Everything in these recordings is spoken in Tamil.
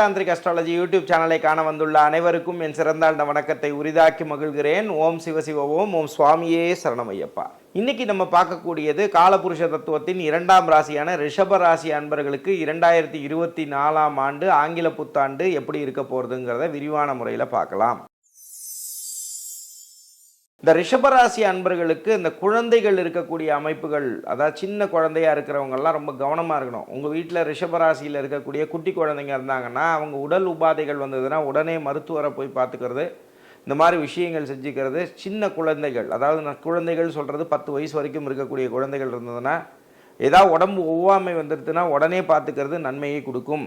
தாந்திரிக் அஸ்ட்ராலஜி யூடியூப் சேனலை காண வந்துள்ள அனைவருக்கும் என் சிறந்தாழ்ந்த வணக்கத்தை உரிதாக்கி மகிழ்கிறேன். ஓம் சிவசிவ ஓம் ஓம் சுவாமியே சரணமையப்பா இன்னைக்கு நம்ம பார்க்கக்கூடியது காலபுருஷ தத்துவத்தின் இரண்டாம் ராசியான ரிஷப ராசி அன்பர்களுக்கு இரண்டாயிரத்தி இருபத்தி நாலாம் ஆண்டு ஆங்கில புத்தாண்டு எப்படி இருக்க போகிறதுங்கிறத விரிவான முறையில் பார்க்கலாம். இந்த ரிஷபராசி அன்பர்களுக்கு இந்த குழந்தைகள் இருக்கக்கூடிய அமைப்புகள் அதாவது சின்ன குழந்தையா இருக்கிறவங்கெல்லாம் ரொம்ப கவனமாக இருக்கணும். உங்கள் வீட்டில் ரிஷபராசியில் இருக்கக்கூடிய குட்டி குழந்தைங்க இருந்தாங்கன்னா அவங்க உடல் உபாதைகள் வந்ததுன்னா உடனே மருத்துவரை போய் பார்த்துக்கிறது இந்த மாதிரி விஷயங்கள் செஞ்சுக்கிறது. சின்ன குழந்தைகள் அதாவது நான் குழந்தைகள் சொல்கிறது பத்து வயசு வரைக்கும் இருக்கக்கூடிய குழந்தைகள் இருந்ததுன்னா ஏதாவது உடம்பு ஒவ்வாமை வந்துடுதுன்னா உடனே பார்த்துக்கிறது நன்மையை கொடுக்கும்.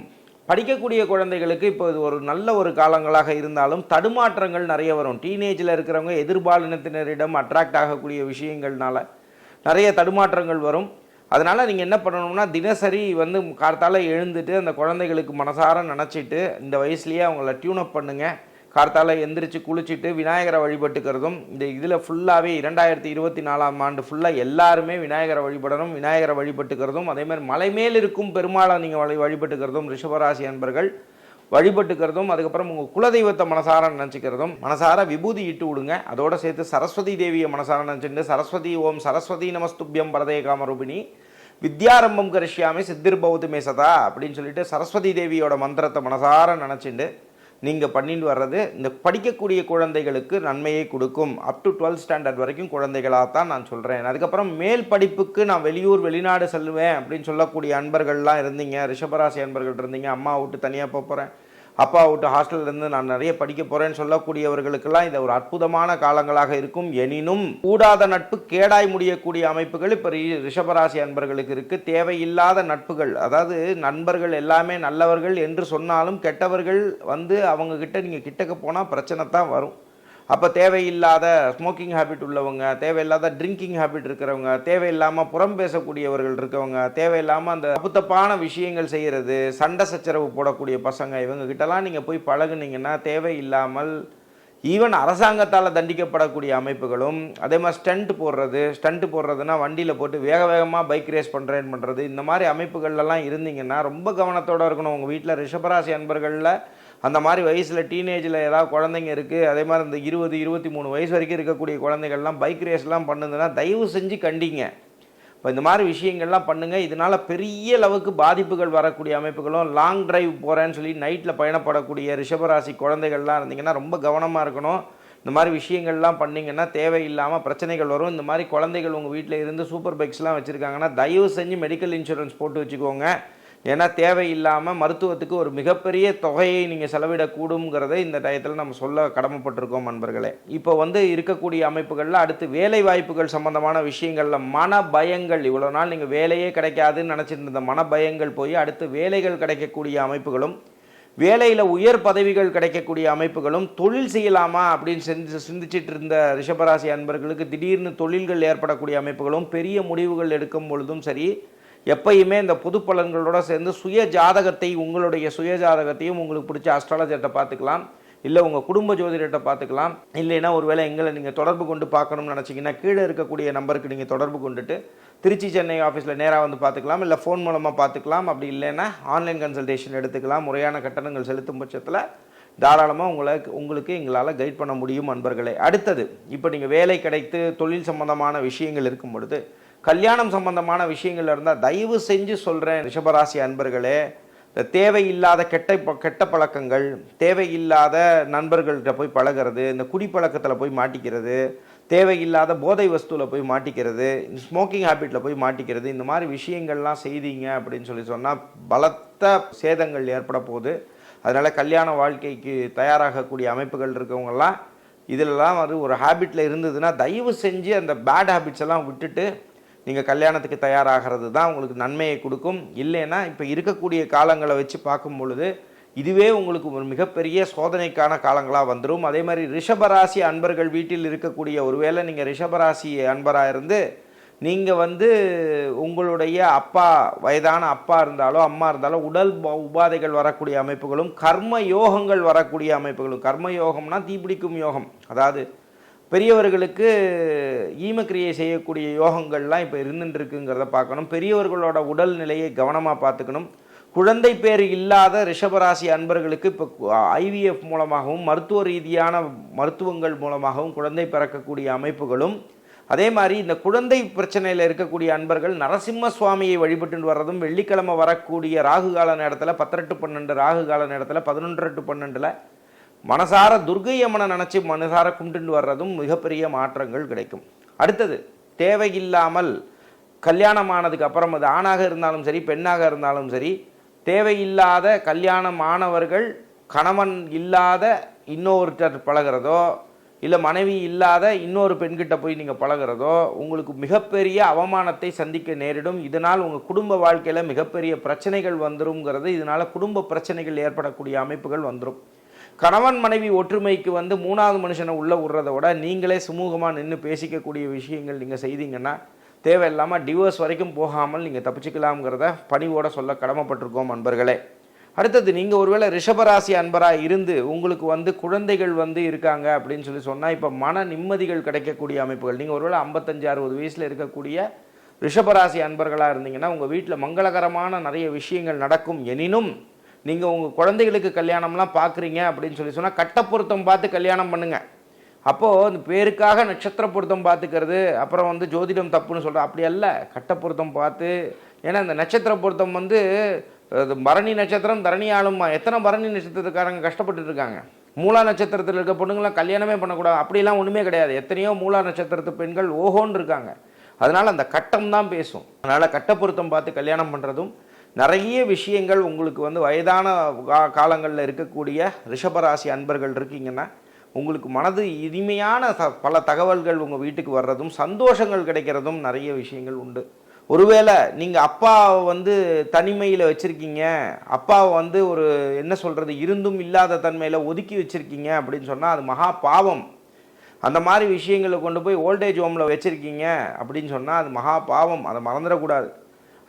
படிக்கக்கூடிய குழந்தைகளுக்கு இப்போ இது ஒரு நல்ல ஒரு காலங்களாக இருந்தாலும் தடுமாற்றங்கள் நிறைய வரும். டீனேஜில் இருக்கிறவங்க எதிர்பாலினத்தினரிடம் அட்ராக்ட் ஆகக்கூடிய விஷயங்கள்னால நிறைய தடுமாற்றங்கள் வரும். அதனால் நீங்கள் என்ன பண்ணணும்னா தினசரி வந்து கார்த்தால எழுந்துட்டு அந்த குழந்தைகளுக்கு மனசார நினச்சிட்டு இந்த வயசுலேயே அவங்கள டியூனப் பண்ணுங்கள் கார்த்தால எந்திரிச்சு குளிச்சுட்டு விநாயகரை வழிபட்டுக்கிறதும் இந்த இதில் ஃபுல்லாகவே இரண்டாயிரத்தி இருபத்தி நாலாம் ஆண்டு ஃபுல்லாக எல்லாருமே விநாயகரை வழிபடணும் விநாயகரை வழிபட்டுக்கிறதும் அதேமாதிரி மலைமேல் மலை மேல் இருக்கும் பெருமாளை நீங்கள் வழி வழிபட்டுக்கிறதும் ரிஷபராசி அன்பர்கள் வழிபட்டுக்கிறதும் அதுக்கப்புறம் உங்கள் குலதெய்வத்தை மனசார நினச்சிக்கிறதும் மனசார விபூதி இட்டு விடுங்க. அதோடு சேர்த்து சரஸ்வதி தேவியை மனசார நினச்சிட்டு சரஸ்வதி ஓம் சரஸ்வதி நமஸ்துபியம் பரதே காமரூபிணி வித்யாரம்பம் கரிஷ்யாமி சித்திர் பௌத்துமே சதா அப்படின்னு சொல்லிட்டு சரஸ்வதி தேவியோட மந்திரத்தை மனசார நினச்சிட்டு நீங்கள் பண்ணிட்டு வர்றது இந்த படிக்கக்கூடிய குழந்தைகளுக்கு நன்மையை கொடுக்கும். அப் டு டுவெல்த் ஸ்டாண்டர்ட் வரைக்கும் குழந்தைகளாக தான் நான் சொல்கிறேன் அதுக்கப்புறம் மேல் படிப்புக்கு நான் வெளியூர் வெளிநாடு செல்லுவேன் அப்படின்னு சொல்லக்கூடிய அன்பர்கள்லாம் இருந்தீங்க. ரிஷபராசி அன்பர்கள் இருந்தீங்க. அம்மா விட்டு தனியாக போக போகிறேன் அப்பா விட்டு ஹாஸ்டல்லேருந்து நான் நிறைய படிக்க போகிறேன்னு சொல்லக்கூடியவர்களுக்கெல்லாம் இது ஒரு அற்புதமான காலங்களாக இருக்கும். எனினும் கூடாத நட்பு கேடாய் முடியக்கூடிய அமைப்புகள் இப்போ ரிஷபராசி அன்பர்களுக்கு இருக்குது தேவையில்லாத நட்புகள் அதாவது நண்பர்கள் எல்லாமே நல்லவர்கள் என்று சொன்னாலும் கெட்டவர்கள் வந்து அவங்கக்கிட்ட நீங்கள் கிட்டக்க போனால் பிரச்சனை தான் வரும். அப்போ தேவையில்லாத ஸ்மோக்கிங் ஹேபிட் உள்ளவங்க தேவையில்லாத ட்ரிங்கிங் ஹேபிட் இருக்கிறவங்க தேவையில்லாமல் புறம் பேசக்கூடியவர்கள் இருக்கவங்க தேவையில்லாமல் அந்த தப்பு தப்பான விஷயங்கள் செய்கிறது சண்டை சச்சரவு போடக்கூடிய பசங்க இவங்ககிட்டலாம் நீங்கள் போய் பழகுனீங்கன்னா தேவையில்லாமல் ஈவன் அரசாங்கத்தால் தண்டிக்கப்படக்கூடிய அமைப்புகளும் அதே மாதிரி ஸ்டண்ட் போடுறது ஸ்டண்ட் போடுறதுன்னா வண்டியில் போட்டு வேக வேகமாக பைக் ரேஸ் பண்ணுறேன் பண்ணுறது இந்த மாதிரி அமைப்புகள்லாம் இருந்தீங்கன்னா ரொம்ப கவனத்தோடு இருக்கணும். உங்கள் வீட்டில் ரிஷபராசி அன்பர்களில் அந்த மாதிரி வயசில் டீனேஜில் ஏதாவது குழந்தைங்க இருக்குது அதே மாதிரி இந்த இருபது இருபத்தி மூணு வயசு வரைக்கும் இருக்கக்கூடிய குழந்தைகள்லாம் பைக் ரேஸ்லாம் பண்ணுதுன்னா தயவு செஞ்சு கண்டிங்க. இப்போ இந்த மாதிரி விஷயங்கள்லாம் பண்ணுங்கள் இதனால் பெரிய அளவுக்கு பாதிப்புகள் வரக்கூடிய அமைப்புகளும் லாங் டிரைவ் போகிறேன்னு சொல்லி நைட்டில் பயணப்படக்கூடிய ரிஷபராசி குழந்தைகள்லாம் இருந்தீங்கன்னா ரொம்ப கவனமாக இருக்கணும். இந்த மாதிரி விஷயங்கள்லாம் பண்ணிங்கன்னா தேவையில்லாமல் பிரச்சனைகள் வரும். இந்த மாதிரி குழந்தைகள் உங்கள் வீட்டில் இருந்து சூப்பர் பைக்ஸ்லாம் வச்சுருக்காங்கன்னா தயவு செஞ்சு மெடிக்கல் இன்சூரன்ஸ் போட்டு வச்சுக்கோங்க. ஏன்னா தேவையில்லாமல் மருத்துவத்துக்கு ஒரு மிகப்பெரிய தொகையை நீங்கள் செலவிடக்கூடுங்கிறதை இந்த டயத்தில் நம்ம சொல்ல கடமைப்பட்டிருக்கோம் நண்பர்களே. இப்போ வந்து இருக்கக்கூடிய அமைப்புகளில் அடுத்து வேலை வாய்ப்புகள் சம்பந்தமான விஷயங்களில் மன பயங்கள் இவ்வளோ நாள் நீங்கள் வேலையே கிடைக்காதுன்னு நினச்சிட்டு இருந்த மன பயங்கள் போய் அடுத்து வேலைகள் கிடைக்கக்கூடிய அமைப்புகளும் வேலையில் உயர் பதவிகள் கிடைக்கக்கூடிய அமைப்புகளும் தொழில் செய்யலாமா அப்படின்னு செஞ்சு சிந்திச்சிட்டு இருந்த ரிஷபராசி அன்பர்களுக்கு திடீர்னு தொழில்கள் ஏற்படக்கூடிய அமைப்புகளும் பெரிய முடிவுகள் எடுக்கும் பொழுதும் சரி எப்பயுமே இந்த பொது பலன்களோட சேர்ந்து சுய ஜாதகத்தை உங்களுடைய சுய ஜாதகத்தையும் உங்களுக்கு பிடிச்ச அஸ்ட்ராலஜர்கிட்ட பார்த்துக்கலாம். இல்லை உங்கள் குடும்ப ஜோதிடர்கிட்ட பார்த்துக்கலாம். இல்லைன்னா ஒருவேளை எங்களை நீங்கள் தொடர்பு கொண்டு பார்க்கணும்னு நினச்சிங்கன்னா கீழே இருக்கக்கூடிய நம்பருக்கு நீங்கள் தொடர்பு கொண்டுட்டு திருச்சி சென்னை ஆஃபீஸில் நேராக வந்து பார்த்துக்கலாம். இல்லை ஃபோன் மூலமாக பார்த்துக்கலாம். அப்படி இல்லைன்னா ஆன்லைன் கன்சல்டேஷன் எடுத்துக்கலாம். முறையான கட்டணங்கள் செலுத்தும் பட்சத்தில் தாராளமாக உங்களை உங்களுக்கு எங்களால் கைட் பண்ண முடியும் அன்பர்களே. அடுத்தது இப்போ நீங்கள் வேலை கிடைத்து தொழில் சம்பந்தமான விஷயங்கள் இருக்கும் பொழுது கல்யாணம் சம்பந்தமான விஷயங்கள் இருந்தால் தயவு செஞ்சு சொல்கிறேன் ரிஷபராசி அன்பர்களே. இந்த தேவையில்லாத கெட்ட ப- கெட்ட பழக்கங்கள் தேவையில்லாத நண்பர்கள்கிட்ட போய் பழகிறது இந்த குடிப்பழக்கத்தில் போய் மாட்டிக்கிறது தேவையில்லாத போதை வஸ்துவில் போய் மாட்டிக்கிறது ஸ்மோக்கிங் ஹேபிட்டில் போய் மாட்டிக்கிறது இந்த மாதிரி விஷயங்கள்லாம் செய்தீங்க அப்படின்னு சொல்லி சொன்னால் பலத்த சேதங்கள் ஏற்பட போகுது. அதனால் கல்யாண வாழ்க்கைக்கு தயாராகக்கூடிய அமைப்புகள் இருக்கவங்கெல்லாம் இதிலெல்லாம் வந்து ஒரு ஹேபிட்டில் இருந்ததுன்னா தயவு செஞ்சு அந்த பேட் ஹேபிட்ஸ் எல்லாம் விட்டுட்டு நீங்கள் கல்யாணத்துக்கு தயாராகிறது தான் உங்களுக்கு நன்மையை கொடுக்கும். இல்லைன்னா இப்போ இருக்கக்கூடிய காலங்களை வச்சு பார்க்கும் பொழுது இதுவே உங்களுக்கு ஒரு மிகப்பெரிய சோதனைக்கான காலங்களாக வந்துடும் அதே மாதிரி ரிஷபராசி அன்பர்கள் வீட்டில் இருக்கக்கூடிய ஒருவேளை நீங்கள் ரிஷபராசி அன்பராக இருந்து நீங்கள் வந்து உங்களுடைய அப்பா வயதான அப்பா இருந்தாலோ அம்மா இருந்தாலோ உடல் உபாதைகள் வரக்கூடிய அமைப்புகளும் கர்ம யோகங்கள் வரக்கூடிய அமைப்புகளும். கர்ம யோகம்னா தீப்பிடிக்கும் யோகம். அதாவது பெரியவர்களுக்கு ஈமக்கிரியை செய்யக்கூடிய யோகங்கள்லாம் இப்போ இருந்துட்டுருக்குங்கிறத பார்க்கணும். பெரியவர்களோட உடல் நிலையை கவனமாக பார்த்துக்கணும். குழந்தை பேர் இல்லாத ரிஷபராசி அன்பர்களுக்கு இப்போ ஐவிஎஃப் மூலமாகவும் மருத்துவ ரீதியான மருத்துவங்கள் மூலமாகவும் குழந்தை பிறக்கக்கூடிய அமைப்புகளும் அதே மாதிரி இந்த குழந்தை பிரச்சனையில் இருக்கக்கூடிய அன்பர்கள் நரசிம்ம சுவாமியை வழிபட்டு வர்றதும் வெள்ளிக்கிழமை வரக்கூடிய ராகு கால நேரத்தில் பத்திரெட்டு பன்னெண்டு ராகு கால நேரத்தில் பதினொன்று டு பன்னெண்டில் மனசார துர்கை அம்மனை நினச்சி மனசார கும்பிட்டு வர்றதும் மிகப்பெரிய மாற்றங்கள் கிடைக்கும். அடுத்தது தேவையில்லாமல் கல்யாணம் ஆனதுக்கு அப்புறம் அது ஆணாக இருந்தாலும் சரி பெண்ணாக இருந்தாலும் சரி தேவையில்லாத கல்யாணம் ஆனவர்கள் கணவன் இல்லாத இன்னொருத்தர் பழகிறதோ இல்லை மனைவி இல்லாத இன்னொரு பெண்கிட்ட போய் நீங்கள் பழகிறதோ உங்களுக்கு மிகப்பெரிய அவமானத்தை சந்திக்க நேரிடும். இதனால் உங்கள் குடும்ப வாழ்க்கையில் மிகப்பெரிய பிரச்சனைகள் வந்துருங்கிறது இதனால் குடும்ப பிரச்சனைகள் ஏற்படக்கூடிய அமைப்புகள் வந்துடும் கணவன் மனைவி ஒற்றுமைக்கு வந்து மூணாவது மனுஷனை உள்ளே விடுறத விட நீங்களே சுமூகமாக நின்று பேசிக்கக்கூடிய விஷயங்கள் நீங்கள் செய்தீங்கன்னா தேவையில்லாமல் டிவோர்ஸ் வரைக்கும் போகாமல் நீங்கள் தப்பிச்சுக்கலாம்ங்கிறத பணிவோட சொல்ல கடமைப்பட்டிருக்கோம் அன்பர்களே. அடுத்தது நீங்கள் ஒருவேளை ரிஷபராசி அன்பராக இருந்து உங்களுக்கு வந்து குழந்தைகள் வந்து இருக்காங்க அப்படின்னு சொல்லி சொன்னால் இப்போ மன நிம்மதிகள் கிடைக்கக்கூடிய அமைப்புகள் நீங்கள் ஒருவேளை ஐம்பத்தஞ்சு அறுபது வயசில் இருக்கக்கூடிய ரிஷபராசி அன்பர்களாக இருந்தீங்கன்னா உங்கள் வீட்டில் மங்களகரமான நிறைய விஷயங்கள் நடக்கும். எனினும் நீங்கள் உங்கள் குழந்தைகளுக்கு கல்யாணம்லாம் பார்க்குறீங்க அப்படின்னு சொல்லி சொன்னால் கட்ட பொருத்தம் பார்த்து கல்யாணம் பண்ணுங்கள் அப்போது இந்த பேருக்காக நட்சத்திர பொருத்தம் பார்த்துக்கிறது அப்புறம் வந்து ஜோதிடம் தப்புன்னு சொல்கிறேன் அப்படி அல்ல. கட்ட பொருத்தம் பார்த்து ஏன்னா இந்த நட்சத்திர பொருத்தம் வந்து மரணி பரணி நட்சத்திரம் தரணி ஆளுமா எத்தனை பரணி நட்சத்திரத்துக்காரங்க கஷ்டப்பட்டுட்டு இருக்காங்க? மூலா நட்சத்திரத்தில் இருக்க பொண்ணுங்களாம் கல்யாணமே பண்ணக்கூடாது. அப்படிலாம் ஒன்றுமே கிடையாது. எத்தனையோ மூலா நட்சத்திரத்து பெண்கள் ஓஹோன்னு இருக்காங்க. அதனால் அந்த கட்டம் தான் பேசும். அதனால் கட்ட பொருத்தம் பார்த்து கல்யாணம் பண்ணுறதும் நிறைய விஷயங்கள் உங்களுக்கு வந்து வயதான கா காலங்களில் இருக்கக்கூடிய ரிஷபராசி அன்பர்கள் இருக்கீங்கன்னா உங்களுக்கு மனது இனிமையான த பல தகவல்கள் உங்கள் வீட்டுக்கு வர்றதும் சந்தோஷங்கள் கிடைக்கிறதும் நிறைய விஷயங்கள் உண்டு. ஒருவேளை நீங்கள் அப்பாவை வந்து தனிமையில் வச்சுருக்கீங்க அப்பாவை வந்து ஒரு என்ன சொல்கிறது இருந்தும் இல்லாத தன்மையில் ஒதுக்கி வச்சுருக்கீங்க அப்படின்னு சொன்னால் அது மகா பாவம். அந்த மாதிரி விஷயங்களை கொண்டு போய் ஓல்டேஜ் ஹோமில் வச்சுருக்கீங்க அப்படின்னு சொன்னால் அது மகா பாவம். அதை மறந்துடக்கூடாது.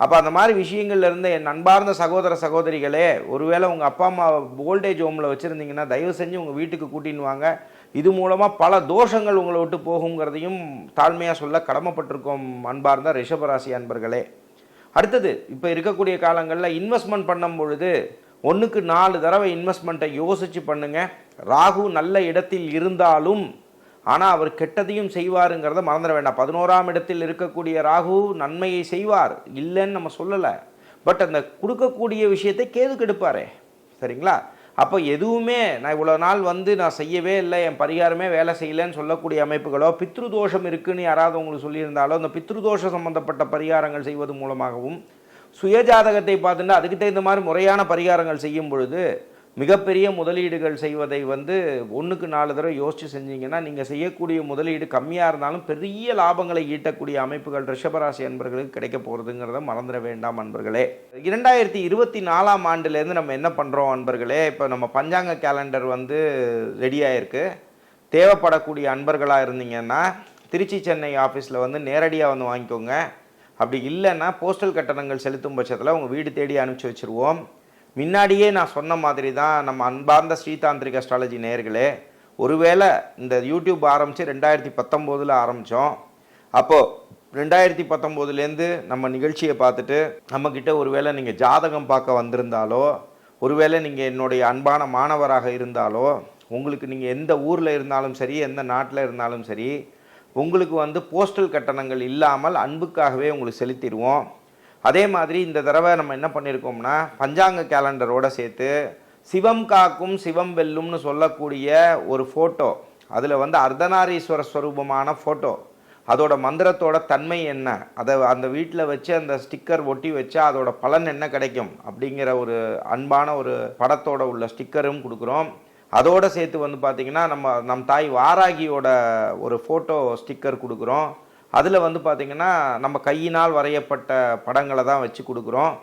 அப்போ அந்த மாதிரி விஷயங்கள்ல இருந்த என் அன்பார்ந்த சகோதர சகோதரிகளே ஒருவேளை உங்கள் அப்பா அம்மா ஓல்டேஜ் ஹோமில் வச்சுருந்தீங்கன்னா தயவு செஞ்சு உங்கள் வீட்டுக்கு கூட்டின்னு வாங்க. இது மூலமாக பல தோஷங்கள் உங்களை விட்டு போகுங்கிறதையும் தாழ்மையாக சொல்ல கடமைப்பட்டிருக்கோம் அன்பார்ந்த ரிஷபராசி அன்பர்களே. அடுத்தது இப்போ இருக்கக்கூடிய காலங்களில் இன்வெஸ்ட்மெண்ட் பண்ணும் பொழுது ஒன்றுக்கு நாலு தடவை இன்வெஸ்ட்மெண்ட்டை யோசித்து பண்ணுங்கள் ராகு நல்ல இடத்தில் இருந்தாலும் ஆனால் அவர் கெட்டதையும் செய்வாருங்கிறத மறந்துட வேண்டாம். பதினோராம் இடத்தில் இருக்கக்கூடிய ராகு நன்மையை செய்வார். இல்லைன்னு நம்ம சொல்லலை. பட் அந்த கொடுக்கக்கூடிய விஷயத்தை கேது கெடுப்பாரே. சரிங்களா? அப்போ எதுவுமே நான் இவ்வளோ நாள் வந்து நான் செய்யவே இல்லை என் பரிகாரமே வேலை செய்யலைன்னு சொல்லக்கூடிய அமைப்புகளோ பித்ருதோஷம் இருக்குன்னு யாராவது உங்களுக்கு சொல்லியிருந்தாலோ அந்த பித்ருதோஷம் சம்பந்தப்பட்ட பரிகாரங்கள் செய்வது மூலமாகவும் சுயஜாதகத்தை பார்த்துட்டு அதுக்கு தகுந்த மாதிரி முறையான பரிகாரங்கள் செய்யும் பொழுது மிகப்பெரிய முதலீடுகள் செய்வதை வந்து ஒன்றுக்கு நாலு தடவை யோசித்து செஞ்சீங்கன்னா நீங்கள் செய்யக்கூடிய முதலீடு கம்மியாக இருந்தாலும் பெரிய லாபங்களை ஈட்டக்கூடிய அமைப்புகள் ரிஷபராசி அன்பர்களுக்கு கிடைக்க போகிறதுங்கிறத மறந்துட வேண்டாம் அன்பர்களே. இரண்டாயிரத்தி இருபத்தி நாலாம் ஆண்டுலேருந்து நம்ம என்ன பண்ணுறோம் அன்பர்களே? இப்போ நம்ம பஞ்சாங்க கேலண்டர் வந்து ரெடியாகிருக்கு தேவைப்படக்கூடிய அன்பர்களாக இருந்தீங்கன்னா திருச்சி சென்னை ஆஃபீஸில் வந்து நேரடியாக வந்து வாங்கிக்கோங்க. அப்படி இல்லைன்னா போஸ்டல் கட்டணங்கள் செலுத்தும் பட்சத்தில் உங்கள் வீடு தேடி அனுப்பிச்சி வச்சுருவோம். முன்னாடியே நான் சொன்ன மாதிரி தான் நம்ம அன்பார்ந்த ஸ்ரீதாந்திரிக் அஸ்ட்ராலஜி நேர்களே ஒருவேளை இந்த யூடியூப் ஆரம்பித்து ரெண்டாயிரத்தி பத்தொம்போதில் ஆரம்பித்தோம் அப்போது ரெண்டாயிரத்தி பத்தொம்போதுலேருந்து நம்ம நிகழ்ச்சியை பார்த்துட்டு நம்மக்கிட்ட ஒருவேளை நீங்கள் ஜாதகம் பார்க்க வந்திருந்தாலோ ஒருவேளை நீங்கள் என்னுடைய அன்பான மாணவராக இருந்தாலோ உங்களுக்கு நீங்கள் எந்த ஊரில் இருந்தாலும் சரி எந்த நாட்டில் இருந்தாலும் சரி உங்களுக்கு வந்து போஸ்டல் கட்டணங்கள் இல்லாமல் அன்புக்காகவே உங்களுக்கு செலுத்திடுவோம். அதே மாதிரி இந்த தடவை நம்ம என்ன பண்ணியிருக்கோம்னா பஞ்சாங்க கேலண்டரோட சேர்த்து சிவம் காக்கும் சிவம் வெல்லும்னு சொல்லக்கூடிய ஒரு ஃபோட்டோ அதில் வந்து அர்த்தநாரீஸ்வர ஸ்வரூபமான ஃபோட்டோ அதோட மந்திரத்தோட தன்மை என்ன? அதை அந்த வீட்டில் வச்சு அந்த ஸ்டிக்கர் ஒட்டி வச்சு அதோட பலன் என்ன கிடைக்கும்? அப்படிங்கிற ஒரு அன்பான ஒரு படத்தோட உள்ள ஸ்டிக்கரும் கொடுக்குறோம். அதோட சேர்த்து வந்து பார்த்திங்கன்னா நம்ம நம் தாய் வாராகியோட ஒரு ஃபோட்டோ ஸ்டிக்கர் கொடுக்குறோம். அதில் வந்து பார்த்திங்கன்னா நம்ம கையினால் வரையப்பட்ட படங்களை தான் வச்சு கொடுக்குறோம்.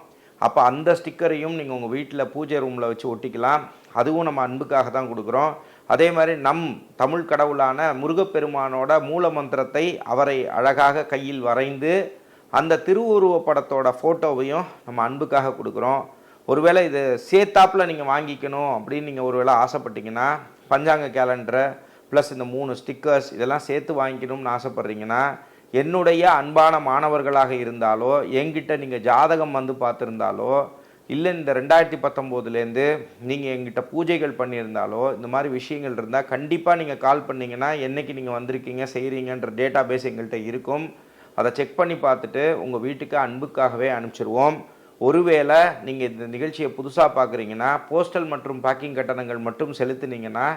அப்போ அந்த ஸ்டிக்கரையும் நீங்கள் உங்கள் வீட்டில் பூஜை ரூமில் வச்சு ஒட்டிக்கலாம். அதுவும் நம்ம அன்புக்காக தான் கொடுக்குறோம். அதே மாதிரி நம் தமிழ் கடவுளான முருகப்பெருமானோட மூல மந்திரத்தை அவரை அழகாக கையில் வரைந்து அந்த திருவுருவ படத்தோட ஃபோட்டோவையும் நம்ம அன்புக்காக கொடுக்குறோம். ஒருவேளை இது சேர்த்தாப்பில் நீங்கள் வாங்கிக்கணும் அப்படின்னு நீங்கள் ஒருவேளை ஆசைப்பட்டீங்கன்னா பஞ்சாங்க கேலண்டரை ப்ளஸ் இந்த மூணு ஸ்டிக்கர்ஸ் இதெல்லாம் சேர்த்து வாங்கிக்கணும்னு ஆசைப்பட்றீங்கன்னா என்னுடைய அன்பான மாணவர்களாக இருந்தாலோ என்கிட்ட நீங்கள் ஜாதகம் வந்து பார்த்துருந்தாலோ இல்லை இந்த ரெண்டாயிரத்தி பத்தொம்போதுலேருந்து நீங்கள் எங்கிட்ட பூஜைகள் பண்ணியிருந்தாலோ இந்த மாதிரி விஷயங்கள் இருந்தால் கண்டிப்பாக நீங்கள் கால் பண்ணிங்கன்னா என்னைக்கு நீங்கள் வந்திருக்கீங்க செய்கிறீங்கன்ற டேட்டா பேஸ் எங்கள்கிட்ட இருக்கும். அதை செக் பண்ணி பார்த்துட்டு உங்கள் வீட்டுக்கு அன்புக்காகவே அனுப்பிச்சிருவோம். ஒருவேளை நீங்கள் இந்த நிகழ்ச்சியை புதுசாக பார்க்குறீங்கன்னா போஸ்டல் மற்றும் பேக்கிங் கட்டணங்கள் மட்டும் செலுத்துனீங்கன்னா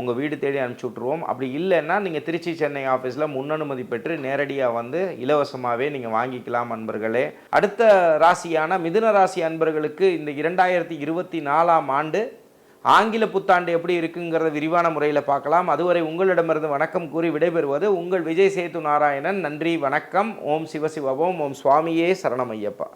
உங்கள் வீடு தேடி அனுப்பிச்சி விட்ருவோம் அப்படி இல்லைன்னா நீங்கள் திருச்சி சென்னை ஆஃபீஸில் முன்னனுமதி பெற்று நேரடியாக வந்து இலவசமாகவே நீங்கள் வாங்கிக்கலாம் அன்பர்களே. அடுத்த ராசியான மிதுன ராசி அன்பர்களுக்கு இந்த இரண்டாயிரத்தி இருபத்தி நாலாம் ஆண்டு ஆங்கில புத்தாண்டு எப்படி இருக்குங்கிறத விரிவான முறையில் பார்க்கலாம். அதுவரை உங்களிடமிருந்து வணக்கம் கூறி விடைபெறுவது உங்கள் விஜய் சேது நாராயணன். நன்றி வணக்கம். ஓம் சிவசிவ ஓம் ஓம் சுவாமியே சரணமையப்பா